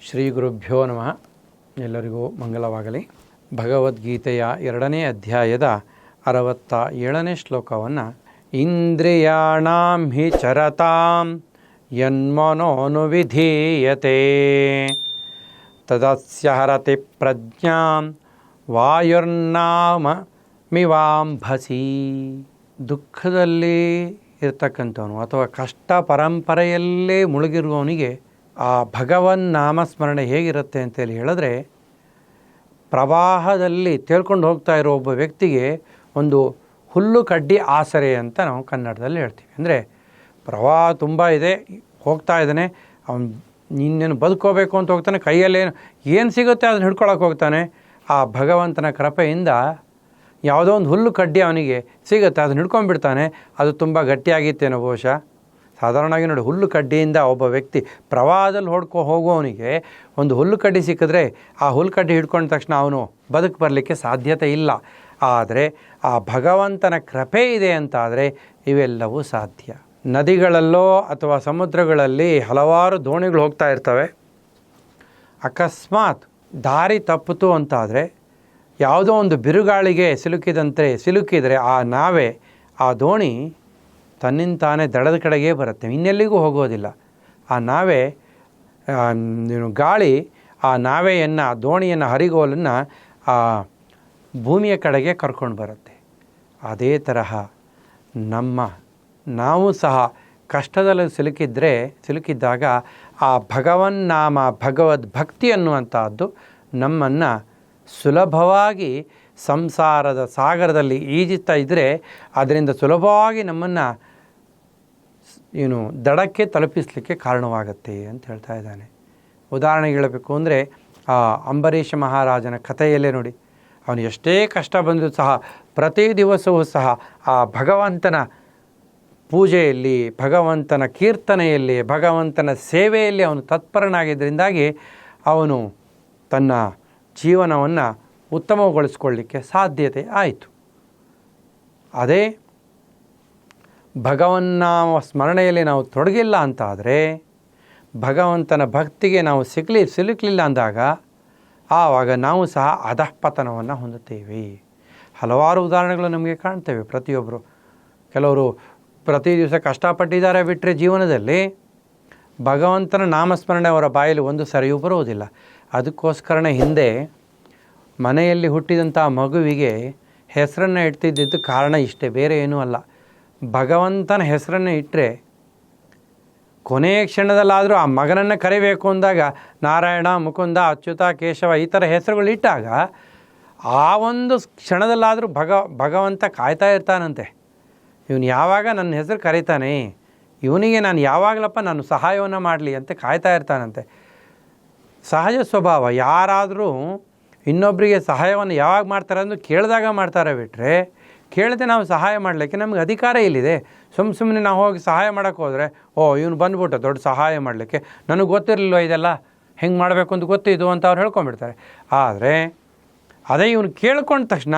ಶ್ರೀ ಗುರುಭ್ಯೋ ನಮಃ. ಎಲ್ಲರಿಗೂ ಮಂಗಲವಾಗಲಿ. ಭಗವದ್ಗೀತೆಯ ಎರಡನೇ ಅಧ್ಯಾಯದ ಅರವತ್ತ ಏಳನೇ ಶ್ಲೋಕವನ್ನು, ಇಂದ್ರಿಯಾಣಾಂ ಹಿ ಚರತಾಂ ಯನ್ಮನೋನು ವಿಧೀಯತೆ. ತದಸ್ಯ ಹರತಿ ಪ್ರಜ್ಞಾಂ ವಾಯುರ್ನಾಮ ಮಿವಾಂಭಸಿ ದುಃಖದಲ್ಲಿ ಇರ್ತಕ್ಕಂಥವನು ಅಥವಾ ಕಷ್ಟ ಪರಂಪರೆಯಲ್ಲೇ ಮುಳುಗಿರುವವನಿಗೆ ಆ ಭಗವನ್ ನಾಮಸ್ಮರಣೆ ಹೇಗಿರುತ್ತೆ ಅಂತೇಳಿ ಹೇಳಿದ್ರೆ, ಪ್ರವಾಹದಲ್ಲಿ ತೇಳ್ಕೊಂಡು ಹೋಗ್ತಾ ಇರೋ ಒಬ್ಬ ವ್ಯಕ್ತಿಗೆ ಒಂದು ಹುಲ್ಲು ಕಡ್ಡಿ ಆಸರೆ ಅಂತ ನಾವು ಕನ್ನಡದಲ್ಲಿ ಹೇಳ್ತೀವಿ. ಅಂದರೆ ಪ್ರವಾಹ ತುಂಬ ಇದೆ, ಹೋಗ್ತಾ ಇದ್ದಾನೆ, ಅವನು ಇನ್ನೇನು ಬದುಕೋಬೇಕು ಅಂತ ಹೋಗ್ತಾನೆ, ಕೈಯಲ್ಲಿ ಏನು ಸಿಗುತ್ತೆ ಅದನ್ನು ಹಿಡ್ಕೊಳಕ್ಕೆ ಹೋಗ್ತಾನೆ. ಆ ಭಗವಂತನ ಕೃಪೆಯಿಂದ ಯಾವುದೋ ಒಂದು ಹುಲ್ಲು ಕಡ್ಡಿ ಅವನಿಗೆ ಸಿಗುತ್ತೆ, ಅದನ್ನ ಹಿಡ್ಕೊಂಡ್ಬಿಡ್ತಾನೆ. ಅದು ತುಂಬ ಗಟ್ಟಿಯಾಗಿತ್ತೇನೋ ಬಹುಶಃ. ಸಾಧಾರಣವಾಗಿ ನೋಡಿ ಹುಲ್ಲು ಕಡ್ಡಿಯಿಂದ ಒಬ್ಬ ವ್ಯಕ್ತಿ ಪ್ರವಾಹದಲ್ಲಿ ಹೊಡ್ಕೊ ಹೋಗುವವನಿಗೆ ಒಂದು ಹುಲ್ಲು ಕಡ್ಡಿ ಸಿಕ್ಕಿದ್ರೆ ಆ ಹುಲ್ಲು ಕಡ್ಡಿ ಹಿಡ್ಕೊಂಡ ತಕ್ಷಣ ಅವನು ಬದುಕು ಬರಲಿಕ್ಕೆ ಸಾಧ್ಯತೆ ಇಲ್ಲ. ಆದರೆ ಆ ಭಗವಂತನ ಕೃಪೆ ಇದೆ ಅಂತಾದರೆ ಇವೆಲ್ಲವೂ ಸಾಧ್ಯ. ನದಿಗಳಲ್ಲೋ ಅಥವಾ ಸಮುದ್ರಗಳಲ್ಲಿ ಹಲವಾರು ದೋಣಿಗಳು ಹೋಗ್ತಾ ಇರ್ತವೆ. ಅಕಸ್ಮಾತ್ ದಾರಿ ತಪ್ಪಿತು ಅಂತಾದರೆ ಯಾವುದೋ ಒಂದು ಬಿರುಗಾಳಿಗೆ ಸಿಲುಕಿದಂತೆ ಸಿಲುಕಿದರೆ ಆ ನಾವೆ ಆ ದೋಣಿ ತನ್ನಿಂದ ತಾನೇ ದಡದ ಕಡೆಗೇ ಬರುತ್ತೆ. ಇನ್ನೆಲ್ಲಿಗೂ ಹೋಗೋದಿಲ್ಲ. ಆ ನಾವೆ ಗಾಳಿ, ಆ ನಾವೆಯನ್ನು, ದೋಣಿಯನ್ನು, ಹರಿಗೋಲನ್ನು ಆ ಭೂಮಿಯ ಕಡೆಗೆ ಕರ್ಕೊಂಡು ಬರುತ್ತೆ. ಅದೇ ತರಹ ನಮ್ಮ, ನಾವು ಸಹ ಕಷ್ಟದಲ್ಲಿ ಸಿಲುಕಿದ್ರೆ, ಸಿಲುಕಿದ್ದಾಗ ಆ ಭಗವನ್ ನಾಮ, ಭಗವದ್ ಭಕ್ತಿ ಅನ್ನುವಂಥದ್ದು ನಮ್ಮನ್ನು ಸುಲಭವಾಗಿ ಸಂಸಾರದ ಸಾಗರದಲ್ಲಿ ಈಜುತ್ತಾ ಇದ್ದರೆ ಅದರಿಂದ ಸುಲಭವಾಗಿ ನಮ್ಮನ್ನು ಏನು ದಡಕ್ಕೆ ತಲುಪಿಸಲಿಕ್ಕೆ ಕಾರಣವಾಗುತ್ತೆ ಅಂತ ಹೇಳ್ತಾ ಇದ್ದಾನೆ. ಉದಾಹರಣೆಗೆ ಹೇಳಬೇಕು ಅಂದರೆ, ಆ ಅಂಬರೀಷ ಮಹಾರಾಜನ ಕಥೆಯಲ್ಲೇ ನೋಡಿ. ಅವನು ಎಷ್ಟೇ ಕಷ್ಟ ಬಂದರೂ ಸಹ, ಪ್ರತಿ ದಿವಸವೂ ಸಹ ಆ ಭಗವಂತನ ಪೂಜೆಯಲ್ಲಿ, ಭಗವಂತನ ಕೀರ್ತನೆಯಲ್ಲಿ, ಭಗವಂತನ ಸೇವೆಯಲ್ಲಿ ಅವನು ತತ್ಪರನಾಗಿದ್ದರಿಂದಾಗಿ ಅವನು ತನ್ನ ಜೀವನವನ್ನು ಉತ್ತಮಗೊಳಿಸ್ಕೊಳ್ಳಿಕ್ಕೆ ಸಾಧ್ಯತೆ ಆಯಿತು. ಅದೇ ಭಗವನ್ನಾಮ ಸ್ಮರಣೆಯಲ್ಲಿ ನಾವು ತೊಡಗಿಲ್ಲ ಅಂತಾದರೆ ಭಗವಂತನ ಭಕ್ತಿಗೆ ನಾವು ಸಿಗಲಿ ಸಿಲುಕಲಿಲ್ಲ ಅಂದಾಗ ಆವಾಗ ನಾವು ಸಹ ಅಧಃಪತನವನ್ನು ಹೊಂದುತ್ತೇವೆ. ಹಲವಾರು ಉದಾಹರಣೆಗಳು ನಮಗೆ ಕಾಣ್ತೇವೆ. ಪ್ರತಿಯೊಬ್ಬರು ಕೆಲವರು ಪ್ರತಿ ದಿವಸ ಕಷ್ಟಪಟ್ಟಿದ್ದಾರೆ ಬಿಟ್ಟರೆ ಜೀವನದಲ್ಲಿ ಭಗವಂತನ ನಾಮಸ್ಮರಣೆ ಅವರ ಬಾಯಲ್ಲಿ ಒಂದು ಸರಿಯೂ ಬರುವುದಿಲ್ಲ. ಅದಕ್ಕೋಸ್ಕರನೇ ಹಿಂದೆ ಮನೆಯಲ್ಲಿ ಹುಟ್ಟಿದಂಥ ಮಗುವಿಗೆ ಹೆಸರನ್ನು ಇಡ್ತಿದ್ದಿದ್ದು ಕಾರಣ ಇಷ್ಟೇ, ಬೇರೆ ಏನೂ ಅಲ್ಲ. ಭಗವಂತನ ಹೆಸರನ್ನು ಇಟ್ಟರೆ ಕೊನೆಯ ಕ್ಷಣದಲ್ಲಾದರೂ ಆ ಮಗನನ್ನು ಕರಿಬೇಕು ಅಂದಾಗ ನಾರಾಯಣ, ಮುಕುಂದ, ಅಚ್ಯುತ, ಕೇಶವ ಈ ಥರ ಹೆಸರುಗಳು ಇಟ್ಟಾಗ ಆ ಒಂದು ಕ್ಷಣದಲ್ಲಾದರೂ ಭಗ, ಭಗವಂತ ಕಾಯ್ತಾ ಇರ್ತಾನಂತೆ. ಇವನು ಯಾವಾಗ ನನ್ನ ಹೆಸರು ಕರೀತಾನೆ? ಇವನಿಗೆ ನಾನು ಯಾವಾಗಲಪ್ಪ ನಾನು ಸಹಾಯವನ್ನು ಮಾಡಲಿ? ಅಂತ ಕಾಯ್ತಾ ಇರ್ತಾನಂತೆ. ಸಹಜ ಸ್ವಭಾವ, ಯಾರಾದರೂ ಇನ್ನೊಬ್ಬರಿಗೆ ಸಹಾಯವನ್ನು ಯಾವಾಗ ಮಾಡ್ತಾರೆ ಅಂದು ಕೇಳಿದಾಗ ಮಾಡ್ತಾರೆ ಬಿಟ್ಟರೆ ಕೇಳದೆ ನಾವು ಸಹಾಯ ಮಾಡಲಿಕ್ಕೆ ನಮಗೆ ಅಧಿಕಾರ ಇಲ್ಲಿದೆ. ಸುಮ್ಮ ಸುಮ್ಮನೆ ನಾವು ಹೋಗಿ ಸಹಾಯ ಮಾಡೋಕ್ಕೆ ಹೋದರೆ, ಓ, ಇವನು ಬಂದ್ಬಿಟ್ಟ ದೊಡ್ಡ ಸಹಾಯ ಮಾಡಲಿಕ್ಕೆ. ನನಗೆ ಗೊತ್ತಿರಲಿಲ್ಲ ಇದೆಲ್ಲ? ಹೆಂಗೆ ಮಾಡಬೇಕು ಅಂತ ಗೊತ್ತಿದ್ದು ಅಂತ ಅವ್ರು ಹೇಳ್ಕೊಂಬಿಡ್ತಾರೆ ಆದರೆ, ಅದೇ ಇವನು ಕೇಳ್ಕೊಂಡ ತಕ್ಷಣ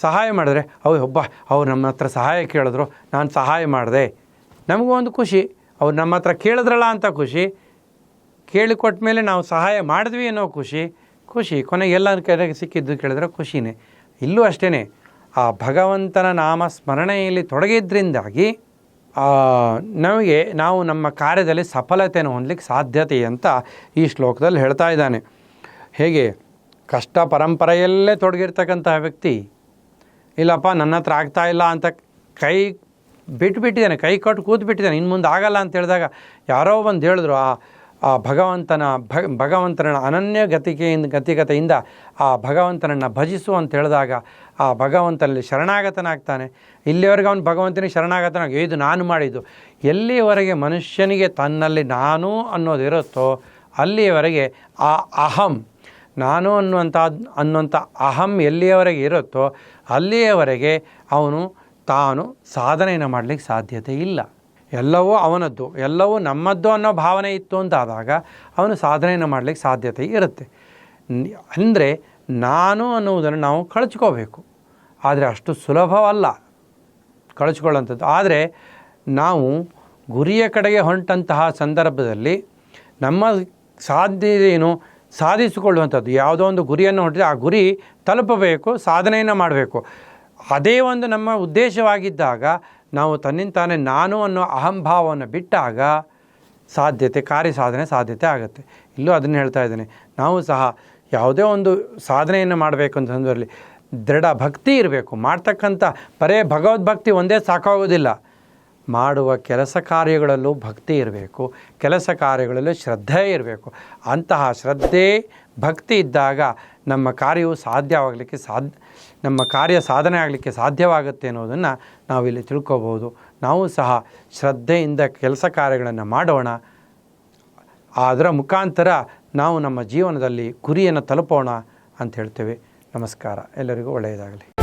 ಸಹಾಯ ಮಾಡಿದ್ರೆ ಅವು ಒಬ್ಬ, ಅವ್ರು ನಮ್ಮ ಹತ್ರ ಸಹಾಯ ಕೇಳಿದ್ರು, ನಾನು ಸಹಾಯ ಮಾಡಿದೆ. ನಮಗೂ ಒಂದು ಖುಷಿ. ಅವ್ರು ನಮ್ಮ ಹತ್ರ ಕೇಳಿದ್ರಲ್ಲ ಅಂತ ಖುಷಿ. ಕೇಳಿಕೊಟ್ಟ ಮೇಲೆ ನಾವು ಸಹಾಯ ಮಾಡಿದ್ವಿ ಅನ್ನೋ ಖುಷಿ. ಖುಷಿ. ಕೊನೆಗೆ ಎಲ್ಲರ ಕಡೆಗೆ ಸಿಕ್ಕಿದ್ದು ಕೇಳಿದ್ರೆ ಖುಷಿನೇ. ಇಲ್ಲೂ ಅಷ್ಟೇ ಆ ಭಗವಂತನ ನಾಮ ಸ್ಮರಣೆಯಲ್ಲಿ ತೊಡಗಿದ್ರಿಂದಾಗಿ ನಮಗೆ ನಾವು ನಮ್ಮ ಕಾರ್ಯದಲ್ಲಿ ಸಫಲತೆಯನ್ನು ಹೊಂದಲಿಕ್ಕೆ ಸಾಧ್ಯತೆ ಅಂತ ಈ ಶ್ಲೋಕದಲ್ಲಿ ಹೇಳ್ತಾ ಇದ್ದಾನೆ. ಹೇಗೆ? ಕಷ್ಟ ಪರಂಪರೆಯಲ್ಲೇ ತೊಡಗಿರ್ತಕ್ಕಂತಹ ವ್ಯಕ್ತಿ, ಇಲ್ಲಪ್ಪ ನನ್ನ ಹತ್ರ ಆಗ್ತಾ ಇಲ್ಲ ಅಂತ ಕೈ ಬಿಟ್ಬಿಟ್ಟಿದ್ದಾನೆ, ಕೈ ಕೊಟ್ಟು ಕೂತ್ಬಿಟ್ಟಿದ್ದಾನೆ ಇನ್ನು ಮುಂದೆ ಆಗಲ್ಲ ಅಂತ ಹೇಳಿದಾಗ ಯಾರೋ ಬಂದು ಹೇಳಿದ್ರು, ಆ ಆ ಭಗವಂತನ ಭಗವಂತನ ಅನನ್ಯ ಗತಿಕೆಯಿಂದ ಗತಿಗತೆಯಿಂದ ಆ ಭಗವಂತನನ್ನು ಭಜಿಸು ಅಂತ ಹೇಳಿದಾಗ ಆ ಭಗವಂತನಲ್ಲಿ ಶರಣಾಗತನಾಗ್ತಾನೆ. ಇಲ್ಲಿವರೆಗೆ ಅವನು ಭಗವಂತನಿಗೆ ಶರಣಾಗತನಾಗ ಇದು ನಾನು ಮಾಡಿದ್ದು. ಎಲ್ಲಿವರೆಗೆ ಮನುಷ್ಯನಿಗೆ ತನ್ನಲ್ಲಿ ನಾನು ಅನ್ನೋದಿರುತ್ತೋ ಅಲ್ಲಿಯವರೆಗೆ ಆ ಅಹಂ, ನಾನು ಅನ್ನುವಂಥ ಅನ್ನುವಂಥ ಅಹಂ ಎಲ್ಲಿಯವರೆಗೆ ಇರುತ್ತೋ ಅಲ್ಲಿಯವರೆಗೆ ಅವನು ತಾನು ಸಾಧನೆಯನ್ನು ಮಾಡಲಿಕ್ಕೆ ಸಾಧ್ಯತೆ ಇಲ್ಲ. ಎಲ್ಲವೂ ಅವನದ್ದು, ಎಲ್ಲವೂ ನಮ್ಮದ್ದು ಅನ್ನೋ ಭಾವನೆ ಇತ್ತು ಅಂತಾದಾಗ ಅವನು ಸಾಧನೆಯನ್ನು ಮಾಡಲಿಕ್ಕೆ ಸಾಧ್ಯತೆ ಇರುತ್ತೆ. ಅಂದರೆ ನಾನು ಅನ್ನುವುದನ್ನು ನಾವು ಕಳಚ್ಕೋಬೇಕು. ಆದರೆ ಅಷ್ಟು ಸುಲಭವಲ್ಲ ಕಳಚ್ಕೊಳ್ಳೋಂಥದ್ದು ಆದರೆ ನಾವು ಗುರಿಯ ಕಡೆಗೆ ಹೊಂಟಂತಹ ಸಂದರ್ಭದಲ್ಲಿ ನಮ್ಮ ಸಾಧ್ಯತೆಯನ್ನು ಸಾಧಿಸಿಕೊಳ್ಳುವಂಥದ್ದು. ಯಾವುದೋ ಒಂದು ಗುರಿಯನ್ನು ಹೊಂಟಿದ್ರೆ ಆ ಗುರಿ ತಲುಪಬೇಕು, ಸಾಧನೆಯನ್ನು ಮಾಡಬೇಕು. ಅದೇ ಒಂದು ನಮ್ಮ ಉದ್ದೇಶವಾಗಿದ್ದಾಗ ನಾವು ತನ್ನಿಂತಾನೆ ನಾನು ಅನ್ನೋ ಅಹಂಭಾವವನ್ನು ಬಿಟ್ಟಾಗ ಸಾಧ್ಯತೆ ಕಾರ್ಯ ಸಾಧನೆ ಸಾಧ್ಯತೆ ಆಗುತ್ತೆ. ಇಲ್ಲೂ ಅದನ್ನು ಹೇಳ್ತಾ ಇದ್ದೇನೆ. ನಾವು ಸಹ ಯಾವುದೇ ಒಂದು ಸಾಧನೆಯನ್ನು ಮಾಡಬೇಕು ಅಂತ ಸಂದರ್ಭದಲ್ಲಿ ದೃಢ ಭಕ್ತಿ ಇರಬೇಕು. ಮಾಡ್ತಕ್ಕಂಥ ಬರೇ ಭಗವದ್ಭಕ್ತಿ ಒಂದೇ ಸಾಕಾಗೋದಿಲ್ಲ. ಮಾಡುವ ಕೆಲಸ ಕಾರ್ಯಗಳಲ್ಲೂ ಭಕ್ತಿ ಇರಬೇಕು. ಕೆಲಸ ಕಾರ್ಯಗಳಲ್ಲೂ ಶ್ರದ್ಧೆ ಇರಬೇಕು. ಅಂತಹ ಶ್ರದ್ಧೆ, ಭಕ್ತಿ ಇದ್ದಾಗ ನಮ್ಮ ಕಾರ್ಯವು ಸಾಧ್ಯವಾಗಲಿಕ್ಕೆ ಸಾಧ್ಯ ನಮ್ಮ ಕಾರ್ಯ ಸಾಧನೆ ಆಗಲಿಕ್ಕೆ ಸಾಧ್ಯವಾಗುತ್ತೆ ಅನ್ನೋದನ್ನು ನಾವಿಲ್ಲಿ ತಿಳ್ಕೊಬೋದು ನಾವು ಸಹ ಶ್ರದ್ಧೆಯಿಂದ ಕೆಲಸ ಕಾರ್ಯಗಳನ್ನು ಮಾಡೋಣ. ಅದರ ಮುಖಾಂತರ ನಾವು ನಮ್ಮ ಜೀವನದಲ್ಲಿ ಗುರಿಯನ್ನು ತಲುಪೋಣ ಅಂತ ಹೇಳ್ತೇವೆ. ನಮಸ್ಕಾರ. ಎಲ್ಲರಿಗೂ ಒಳ್ಳೆಯದಾಗಲಿ.